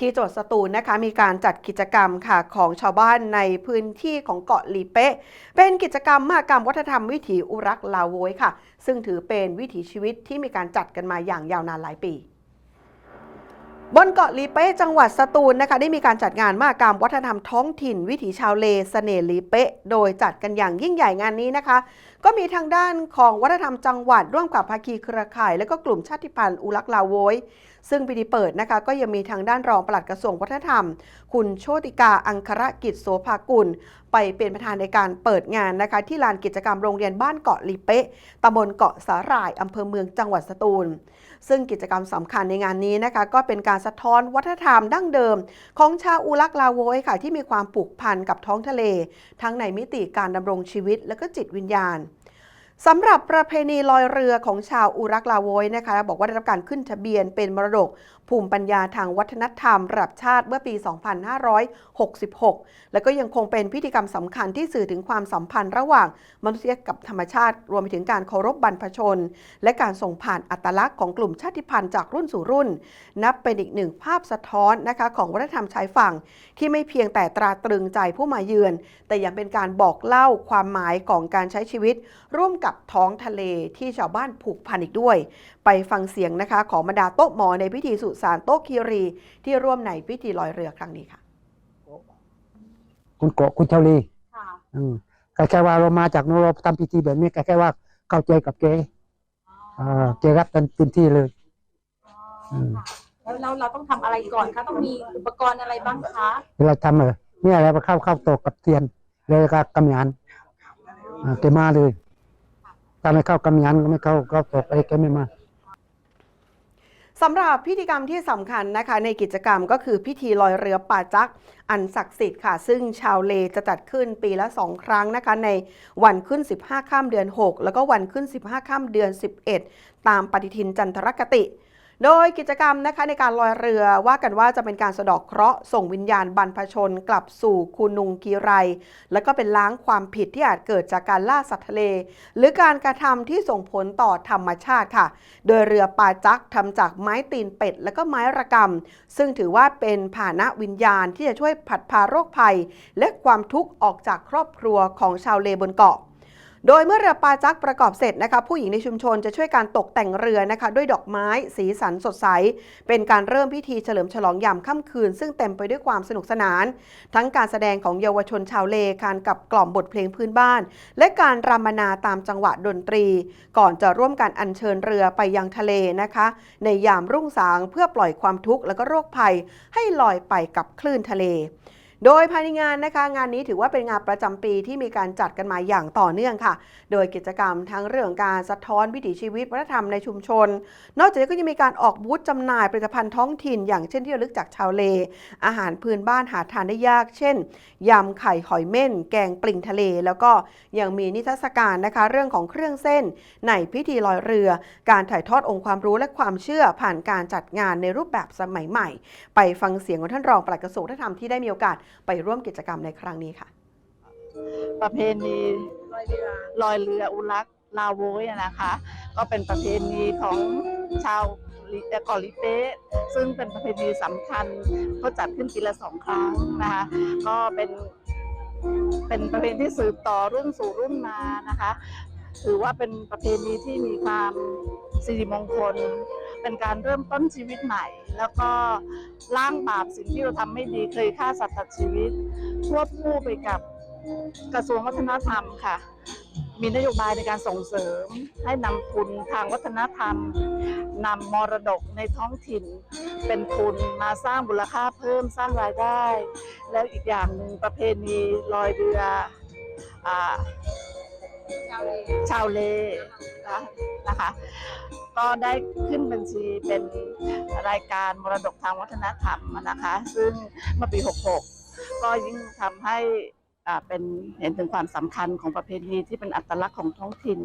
ที่จังหวัดสตูลนะคะมีการจัดกิจกรรมค่ะของชาวบ้านในพื้นที่ของเกาะลีเป๊ะเป็นกิจกรรมมากรรมวัฒนธรรมวิถีอุรักลาโวยค่ะ ซึ่งถือเป็นวิถีชีวิตที่มีการจัดกันมาอย่างยาวนานหลายปี บนเกาะลีเป๊ะจังหวัดสตูลนะคะได้มีการจัดงานมหกรรมวัฒนธรรมท้องถิ่น วิถีชาวเลเสน่ห์ลีเป๊ะโดยจัดกันอย่างยิ่งใหญ่งานนี้นะคะ ก็มีทางด้านของวัฒนธรรมจังหวัดร่วมกับภาคีเครือข่าย และก็กลุ่มชาติพันธุ์อุรักลาโวยซึ่งพิธีเปิดนะคะก็ยังมีทางด้านรองปลัดกระทรวงวัฒนธรรม คุณโชติกาอังครกิจโสภากุล ไปเป็นประธานในการเปิดงานนะคะที่ลานกิจกรรมโรงเรียนบ้านเกาะลีเป๊ะตำบลเกาะสาหร่ายอำเภอเมืองจังหวัดสตูล ซึ่งกิจกรรมสำคัญในงานนี้นะคะก็เป็นการสะท้อนวัฒนธรรมดั้งเดิม ของชาวอุรักลาโวยค่ะ ที่มีความผูกพันกับท้องทะเล ทั้งในมิติการดำรงชีวิตและก็จิตวิญญาณสำหรับประเพณีลอยเรือของชาวอุรักลาโวยนะคะ บอกว่าได้รับการขึ้นทะเบียนเป็นมรดก ภูมิปัญญาทางวัฒนธรรมระดับชาติเมื่อปี 2566 และก็ยังคงเป็นพิธีกรรมสำคัญที่สื่อถึงความสัมพันธ์ระหว่างมนุษย์กับธรรมชาติ รวมไปถึงการเคารพบรรพชน และการส่งผ่านอัตลักษณ์ของกลุ่มชาติพันธุ์จากรุ่นสู่รุ่น นับเป็นอีกหนึ่งภาพสะท้อนนะคะของวัฒนธรรมชายฝั่ง ที่ไม่เพียงแต่ตราตรึงใจผู้มาเยือน แต่ยังเป็นการบอกเล่าความหมายของการใช้ชีวิต ร่วมกับท้องทะเลที่ชาวบ้านผูกพันอีกด้วย ไปฟังเสียงนะคะของบรรดาโต๊ะหมอในพิธีสุสานโต๊ะคีรี ที่ร่วมในพิธีลอยเรือครั้งนี้ค่ะ คุณโกะคุณเทลีค่ะอืมก็แค่ว่าเรามาจากนู้นเราทำพิธีแบบนี้ก็แค่ว่าเข้าใจกับเกอ่าเกรับกันเต็มที่เลย อืม แล้วเราเราต้องทำอะไรก่อนคะต้องมีอุปกรณ์อะไรบ้างคะเวลาทำเออเนี่ยอะไรมาเข้าเข้าตกกับเทียนเลยก็กำยานอ่าเกมาเลยถ้าไม่เข้ากำยานก็ไม่เข้าเข้าตกไอ้แกไม่มา สำหรับพิธีกรรมที่สำคัญนะคะ ในกิจกรรมก็คือพิธีลอยเรือป่าจักอันศักดิ์สิทธิ์ค่ะ ซึ่งชาวเลจะจัดขึ้นปีละ 2 ครั้งนะคะ ในวันขึ้น 15 ข้ามเดือน 6 แล้วก็วันขึ้น 15 ข้ามเดือน 11 ตามปฏิทินจันทรคติ โดยกิจกรรมนะคะในการลอยเรือว่ากันว่าจะเป็นการสะดอกเคราะห์ส่งวิญญาณบรรพชนกลับสู่คูนุงกีไร และก็เป็นล้างความผิดที่อาจเกิดจากการล่าสัตว์ทะเล หรือการกระทำที่ส่งผลต่อธรรมชาติค่ะ โดยเรือปาจักทำจากไม้ตีนเป็ด และก็ไม้ระกำซึ่งถือว่าเป็นผานะวิญญาณที่จะช่วยผัดพาโรคภัย และความทุกข์ออกจากครอบครัวของชาวเลบนเกาะ โดยเมื่อเรือปาจักประกอบเสร็จนะคะผู้หญิงในชุมชนจะช่วยการตกแต่งเรือนะคะ ด้วยดอกไม้สีสันสดใส เป็นการเริ่มพิธีเฉลิมฉลองยามค่ำคืน ซึ่งเต็มไปด้วยความสนุกสนาน ทั้งการแสดงของเยาวชนชาวเลการกับกล่อมบทเพลงพื้นบ้าน และการรำมนาตามจังหวะดนตรี ก่อนจะร่วมกันอัญเชิญเรือไปยังทะเลนะคะ ในยามรุ่งสางเพื่อปล่อยความทุกข์และก็โรคภัย ให้ลอยไปกับคลื่นทะเล โดยภายในงานนะคะงานนี้ถือว่าเป็นงานประจำปีที่มีการจัดกันมาอย่างต่อเนื่องค่ะ โดยกิจกรรมทั้งเรื่องการสะท้อนวิถีชีวิตวัฒนธรรมในชุมชน นอกจากนี้ก็ยังมีการออกบูธจำหน่ายผลิตภัณฑ์ท้องถิ่น อย่างเช่นที่ระลึกจากชาวเล อาหารพื้นบ้านหาทานได้ยาก เช่นยำไข่หอยเม่น แกงปลิงทะเล แล้วก็ยังมีนิทรรศการนะคะ เรื่องของเครื่องเส้น ในพิธีลอยเรือ การถ่ายทอดองค์ความรู้และความเชื่อผ่านการจัดงานในรูปแบบสมัยใหม่ ไปฟังเสียงของท่านรองปลัดกระทรวงวัฒนธรรมที่ได้มีโอกาสไปร่วมกิจกรรมในครั้งนี้ค่ะ ประเพณีลอยเรืออุรักลาโวยอะนะคะ ก็เป็นประเพณีของชาวเอ่อเกาะลิเป๊ะซึ่งเป็นประเพณีสำคัญก็จัดขึ้นปีละสองครั้งนะคะก็เป็นเป็นประเพณีที่สืบต่อรุ่นสู่รุ่นมานะคะ ถือว่าเป็นประเพณีที่มีความสิริมงคล เป็นการเริ่มต้นชีวิตใหม่ แล้วก็ล้างบาปสิ่งที่เราทำไม่ดีเคยฆ่าสัตว์ตัดชีวิตควบคู่ไปกับกระทรวงวัฒนธรรมค่ะ มีนโยบายในการส่งเสริม ให้นำทุนทางวัฒนธรรมนำมรดกในท้องถิ่น เป็นทุนมาสร้างมูลค่าเพิ่มสร้างรายได้ แล้วอีกอย่างหนึ่งประเพณีลอยเรืออา ชาวเลนะนะคะ ก็ได้ขึ้นบัญชีเป็นรายการมรดกทางวัฒนธรรมอะนะคะ ซึ่งเมื่อปี 66 ก็ยิ่งทำให้อ่าเป็นเห็นถึงความสำคัญของประเพณีที่เป็นอัตลักษณ์ของท้องถิ่น